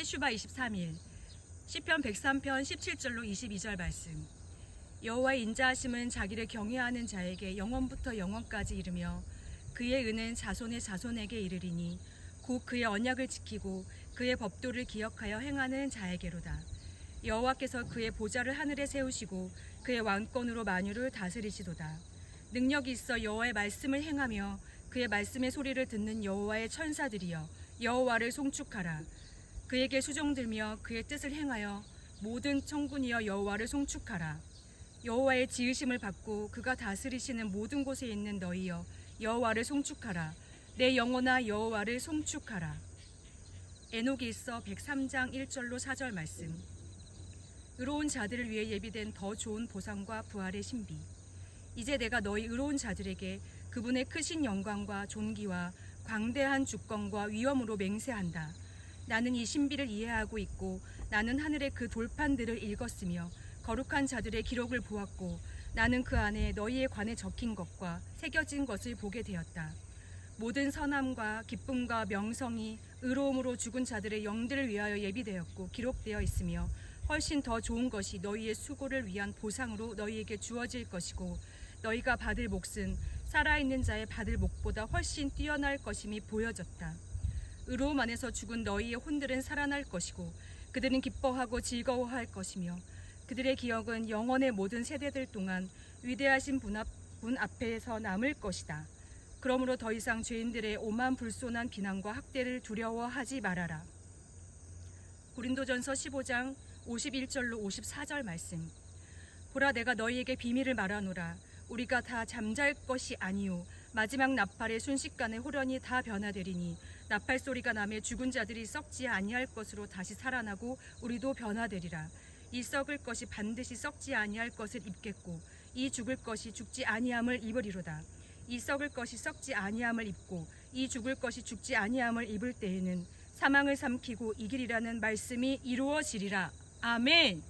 해슈바 23일 시편 103편 17절로 22절 말씀. 여호와의 인자하심은 자기를 경외하는 자에게 영원부터 영원까지 이르며 그의 은은 자손의 자손에게 이르리니 곧 그의 언약을 지키고 그의 법도를 기억하여 행하는 자에게로다. 여호와께서 그의 보좌를 하늘에 세우시고 그의 왕권으로 만유를 다스리시도다. 능력이 있어 여호와의 말씀을 행하며 그의 말씀의 소리를 듣는 여호와의 천사들이여 여호와를 송축하라 그에게 수종들며 그의 뜻을 행하여 모든 청군이여 여호와를 송축하라. 여호와의 지으심을 받고 그가 다스리시는 모든 곳에 있는 너희여 여호와를 송축하라. 내 영혼아 여호와를 송축하라. 에녹이 있어 103장 1절로 4절 말씀. 의로운 자들을 위해 예비된 더 좋은 보상과 부활의 신비. 이제 내가 너희 의로운 자들에게 그분의 크신 영광과 존귀와 광대한 주권과 위엄으로 맹세한다. 나는 이 신비를 이해하고 있고 나는 하늘의 그 돌판들을 읽었으며 거룩한 자들의 기록을 보았고 나는 그 안에 너희에 관해 적힌 것과 새겨진 것을 보게 되었다. 모든 선함과 기쁨과 명성이 의로움으로 죽은 자들의 영들을 위하여 예비되었고 기록되어 있으며 훨씬 더 좋은 것이 너희의 수고를 위한 보상으로 너희에게 주어질 것이고 너희가 받을 몫은 살아있는 자의 받을 몫보다 훨씬 뛰어날 것임이 보여졌다. 의로움 안에서 죽은 너희의 혼들은 살아날 것이고 그들은 기뻐하고 즐거워할 것이며 그들의 기억은 영원의 모든 세대들 동안 위대하신 분, 앞, 분 앞에서 남을 것이다. 그러므로 더 이상 죄인들의 오만 불손한 비난과 학대를 두려워하지 말아라. 고린도전서 15장 51절로 54절 말씀. 보라 내가 너희에게 비밀을 말하노라. 우리가 다 잠잘 것이 아니요 마지막 나팔의 순식간에 호련히 다 변화되리니 나팔 소리가 나며 죽은 자들이 썩지 아니할 것으로 다시 살아나고 우리도 변화되리라. 이 썩을 것이 반드시 썩지 아니할 것을 입겠고 이 죽을 것이 죽지 아니함을 입으리로다. 이 썩을 것이 썩지 아니함을 입고 이 죽을 것이 죽지 아니함을 입을 때에는 사망을 삼키고 이기리라는 말씀이 이루어지리라. 아멘.